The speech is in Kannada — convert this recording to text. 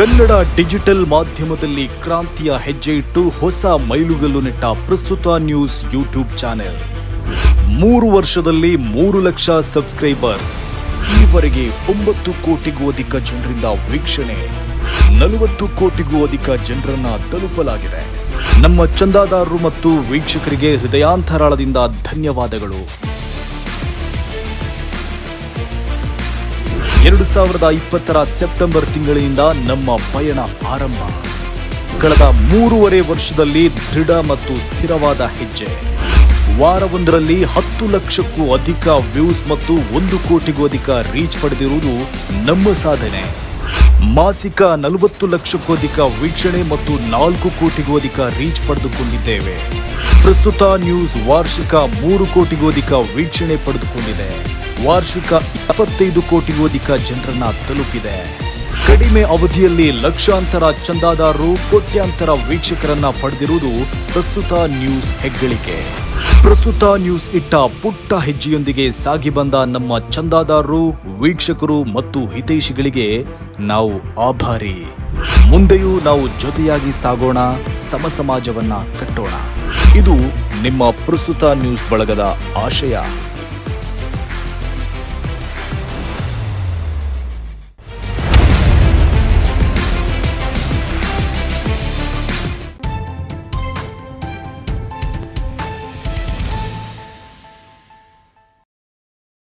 ಕನ್ನಡ ಡಿಜಿಟಲ್ ಮಾಧ್ಯಮದಲ್ಲಿ ಕ್ರಾಂತಿಯ ಹೆಜ್ಜೆ ಇಟ್ಟು ಹೊಸ ಮೈಲುಗಲ್ಲು ನೆಟ್ಟ ಪ್ರಸ್ತುತ ನ್ಯೂಸ್ ಯೂಟ್ಯೂಬ್ ಚಾನೆಲ್. ಮೂರು ವರ್ಷದಲ್ಲಿ ಮೂರು ಲಕ್ಷ ಸಬ್ಸ್ಕ್ರೈಬರ್ಸ್. ಈವರೆಗೆ ಒಂಬತ್ತು ಕೋಟಿಗೂ ಅಧಿಕ ಜನರಿಂದ ವೀಕ್ಷಣೆ. ನಲವತ್ತು ಕೋಟಿಗೂ ಅಧಿಕ ಜನರನ್ನ ತಲುಪಲಾಗಿದೆ. ನಮ್ಮ ಚಂದಾದಾರರು ಮತ್ತು ವೀಕ್ಷಕರಿಗೆ ಹೃದಯಾಂತರಾಳದಿಂದ ಧನ್ಯವಾದಗಳು. ಎರಡು ಸಾವಿರದ ಇಪ್ಪತ್ತರ ಸೆಪ್ಟೆಂಬರ್ ತಿಂಗಳಿನಿಂದ ನಮ್ಮ ಪಯಣ ಆರಂಭ. ಕಳೆದ ಮೂರುವರೆ ವರ್ಷದಲ್ಲಿ ದೃಢ ಮತ್ತು ಸ್ಥಿರವಾದ ಹೆಜ್ಜೆ. ವಾರವೊಂದರಲ್ಲಿ ಹತ್ತು ಲಕ್ಷಕ್ಕೂ ಅಧಿಕ ವ್ಯೂಸ್ ಮತ್ತು ಒಂದು ಕೋಟಿಗೂ ಅಧಿಕ ರೀಚ್ ಪಡೆದಿರುವುದು ನಮ್ಮ ಸಾಧನೆ. ಮಾಸಿಕ ನಲವತ್ತು ಲಕ್ಷಕ್ಕೂ ಅಧಿಕ ವೀಕ್ಷಣೆ ಮತ್ತು ನಾಲ್ಕು ಕೋಟಿಗೂ ಅಧಿಕ ರೀಚ್ ಪಡೆದುಕೊಂಡಿದ್ದೇವೆ. ಪ್ರಸ್ತುತ ನ್ಯೂಸ್ ವಾರ್ಷಿಕ ಮೂರು ಕೋಟಿಗೂ ಅಧಿಕ ವೀಕ್ಷಣೆ ಪಡೆದುಕೊಂಡಿದೆ. ವಾರ್ಷಿಕ ಇಪ್ಪತ್ತೈದು ಕೋಟಿಗೂ ಅಧಿಕ ಜನರನ್ನ ತಲುಪಿದೆ. ಕಡಿಮೆ ಅವಧಿಯಲ್ಲಿ ಲಕ್ಷಾಂತರ ಚಂದಾದಾರರು, ಕೋಟ್ಯಾಂತರ ವೀಕ್ಷಕರನ್ನ ಪಡೆದಿರುವುದು ಪ್ರಸ್ತುತ ನ್ಯೂಸ್ ಹೆಗ್ಗಳಿಕೆ. ಪ್ರಸ್ತುತ ನ್ಯೂಸ್ ಇಟ್ಟ ಪುಟ್ಟ ಹೆಜ್ಜೆಯೊಂದಿಗೆ ಸಾಗಿ ಬಂದ ನಮ್ಮ ಚಂದಾದಾರರು, ವೀಕ್ಷಕರು ಮತ್ತು ಹಿತೈಷಿಗಳಿಗೆ ನಾವು ಆಭಾರಿ. ಮುಂದೆಯೂ ನಾವು ಜೊತೆಯಾಗಿ ಸಾಗೋಣ, ಸಮಸಮಾಜವನ್ನ ಕಟ್ಟೋಣ. ಇದು ನಿಮ್ಮ ಪ್ರಸ್ತುತ ನ್ಯೂಸ್ ಬಳಗದ ಆಶಯ.